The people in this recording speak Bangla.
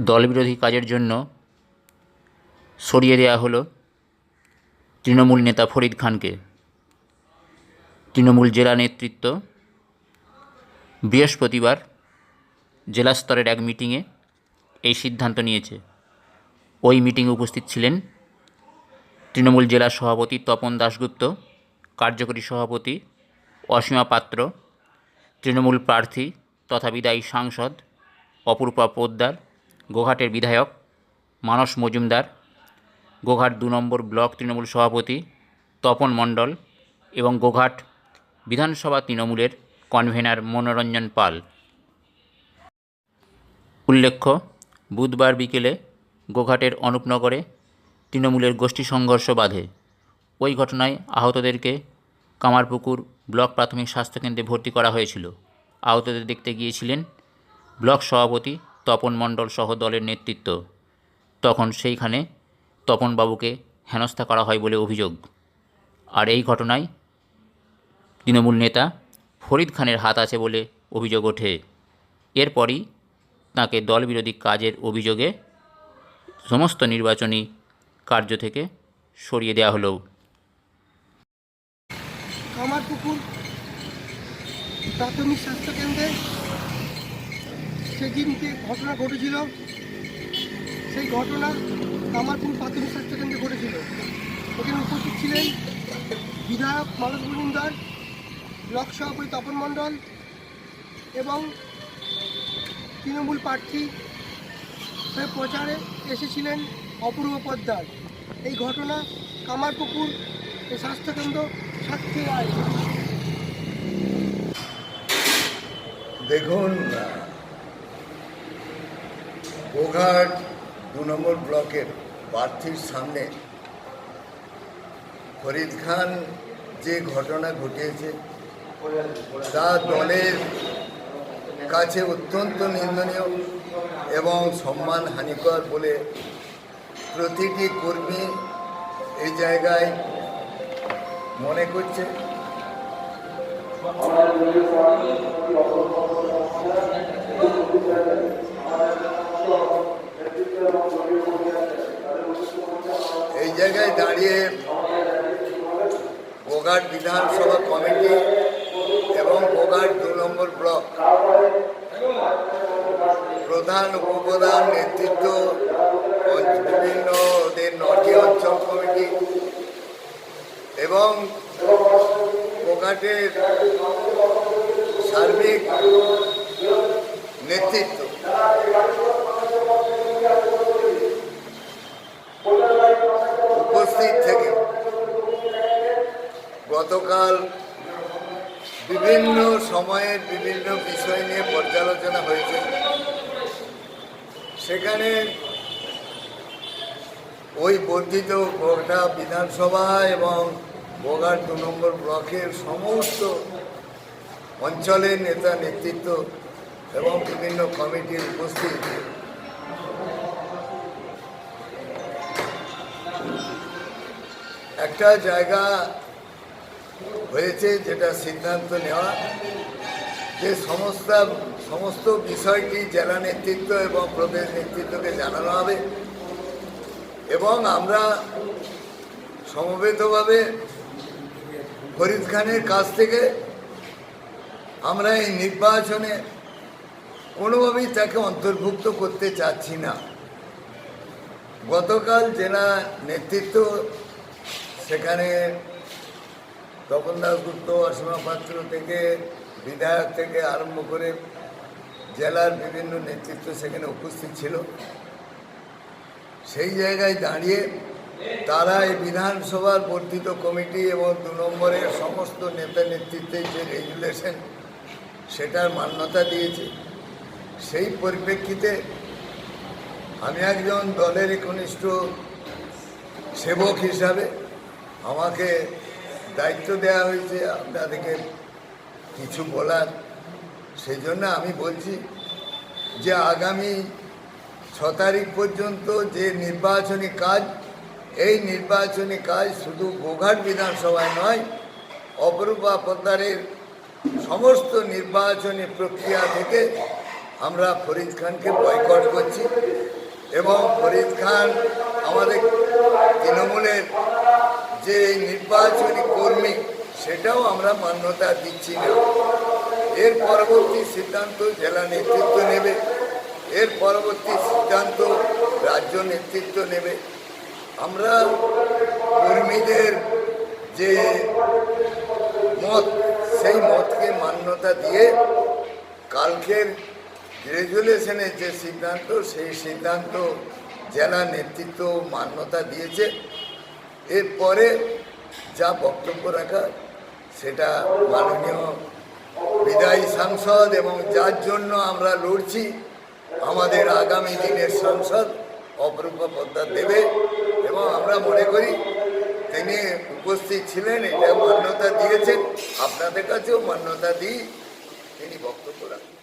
দলবিরোধী কাজের জন্য সরিয়ে দেওয়া হলো তৃণমূল নেতা ফরিদ খানকে। তৃণমূল জেলা নেতৃত্ব বৃহস্পতিবার জেলা স্তরের এক মিটিংয়ে এই সিদ্ধান্ত নিয়েছে। ওই মিটিংয়ে উপস্থিত ছিলেন তৃণমূল জেলা সভাপতি তপন দাশগুপ্ত, কার্যকরী সভাপতি অসীমা পাত্র, তৃণমূল প্রার্থী তথা বিদায়ী সাংসদ অপরূপা পোদ্দার গোঘাটের বিধায়ক মানস মজুমদার, গোঘাট দু নম্বর ব্লক তৃণমূল সভাপতি তপন মণ্ডল এবং গোঘাট বিধানসভা তৃণমূলের কনভেনার মনোরঞ্জন পাল। উল্লেখ্য, বুধবার বিকেলে গোঘাটের অনুপনগরে তৃণমূলের গোষ্ঠী সংঘর্ষ বাধে। ওই ঘটনায় আহতদেরকে কামারপুকুর ব্লক প্রাথমিক স্বাস্থ্যকেন্দ্রে ভর্তি করা হয়েছিল। আহতদের দেখতে গিয়েছিলেন ব্লক সভাপতি তপন মণ্ডল সহ দলের নেতৃত্ব। তখন সেইখানে তপনবাবুকে হেনস্থা করা হয় বলে অভিযোগ। আর এই ঘটনায় তৃণমূল নেতা ফরিদ খানের হাত আছে বলে অভিযোগ ওঠে। এরপরই তাকে দলবিরোধী কাজের অভিযোগে সমস্ত নির্বাচনী কার্য থেকে সরিয়ে দেওয়া হলো। কামারপুকুর প্রাথমিক স্বাস্থ্যকেন্দ্রে সেদিনকে ঘটনা ঘটেছিল, সেই ঘটনা কামারপুর প্রাথমিক স্বাস্থ্যকেন্দ্রে ঘটেছিল। ওখানে উপস্থিত ছিলেন বিধায়ক মানস মজুমদার, ব্লক সভাপতি তপন মণ্ডল এবং তৃণমূল প্রার্থী হয়ে প্রচারে এসেছিলেন অপূর্ব পোদ্দার এই ঘটনা কামারপুকুর স্বাস্থ্যকেন্দ্র সাক্ষী রায় দেখুন গোঘাট দু নম্বর ব্লকের প্রার্থীর সামনে ফরিদ খান যে ঘটনা ঘটিয়েছে, তা দলের কাছে অত্যন্ত নিন্দনীয় এবং সম্মান হানিকর বলে প্রতিটি কর্মী এই জায়গায় মনে করছে। গোঘাট বিধানসভা কমিটি এবং গোঘাট দু নম্বর ব্লক। প্রধান উপপ্রধান নেতৃত্ব বিভিন্ন ওদের নটি অঞ্চল কমিটি এবং গোঘাটের সার্বিক নেতৃত্ব। উপস্থিত থেকে গতকাল বিভিন্ন সময়ের বিভিন্ন বিষয় নিয়ে পর্যালোচনা হয়েছে। সেখানে ওই বর্ধিত গোটা বিধানসভা এবং বোগার দু নম্বর ব্লকের সমস্ত অঞ্চলের নেতা নেতৃত্ব এবং বিভিন্ন কমিটির উপস্থিত। একটা জায়গা হয়েছে যেটা সিদ্ধান্ত নেওয়া, যে সমস্ত সমস্ত বিষয়টি জেলা নেতৃত্ব এবং প্রদেশ নেতৃত্বকে জানানো হবে এবং আমরা সমবেতভাবে ফরিদ খানের কাছ থেকে আমরা এই নির্বাচনে কোনোভাবেই তাকে অন্তর্ভুক্ত করতে চাচ্ছি না। গতকাল জেলা নেতৃত্ব সেখানে তপন দাসগুপ্ত অসীমা পাত্র থেকে বিধায়ক থেকে আরম্ভ করে জেলার বিভিন্ন নেতৃত্ব সেখানে উপস্থিত ছিল। সেই জায়গায় দাঁড়িয়ে তারা এই বিধানসভার বর্ধিত কমিটি এবং দু নম্বরের সমস্ত নেতা নেতৃত্বের যে রেগুলেশন সেটার মান্যতা দিয়েছে। সেই পরিপ্রেক্ষিতে আমি একজন দলের একনিষ্ঠ সেবক হিসাবে আমাকে দায়িত্ব দেওয়া হয়েছে আপনাদেরকে কিছু বলার। সেই জন্য আমি বলছি যে আগামী ছ তারিখ পর্যন্ত যে নির্বাচনী কাজ, এই নির্বাচনী কাজ শুধু গোঘাট বিধানসভায় নয়, অপরূপা পোদ্দারের সমস্ত নির্বাচনী প্রক্রিয়া থেকে আমরা ফরিদ খানকে বয়কট করছি এবং ফরিদ খান আমাদের তৃণমূলের যে নির্বাচনী কর্মী, সেটাও আমরা মান্যতা দিচ্ছি না। এর পরবর্তী সিদ্ধান্ত জেলা নেতৃত্ব নেবে, এর পরবর্তী সিদ্ধান্ত রাজ্য নেতৃত্ব নেবে। আমরা কর্মীদের যে মত, সেই মতকে মান্যতা দিয়ে কালকের রেজুলেশনের যে সিদ্ধান্ত, সেই সিদ্ধান্ত জেলা নেতৃত্ব মান্যতা দিয়েছে। এরপরে যা বক্তব্য রাখা, সেটা মাননীয় বিদায়ী সাংসদ এবং যার জন্য আমরা লড়ছি, আমাদের আগামী দিনের সাংসদ অপরূপা পদ্মা দেবে এবং আমরা মনে করি তিনি উপস্থিত ছিলেন, এটা মান্যতা দিয়েছেন। আপনাদের কাছেও মান্যতা দিই তিনি বক্তব্য রাখেন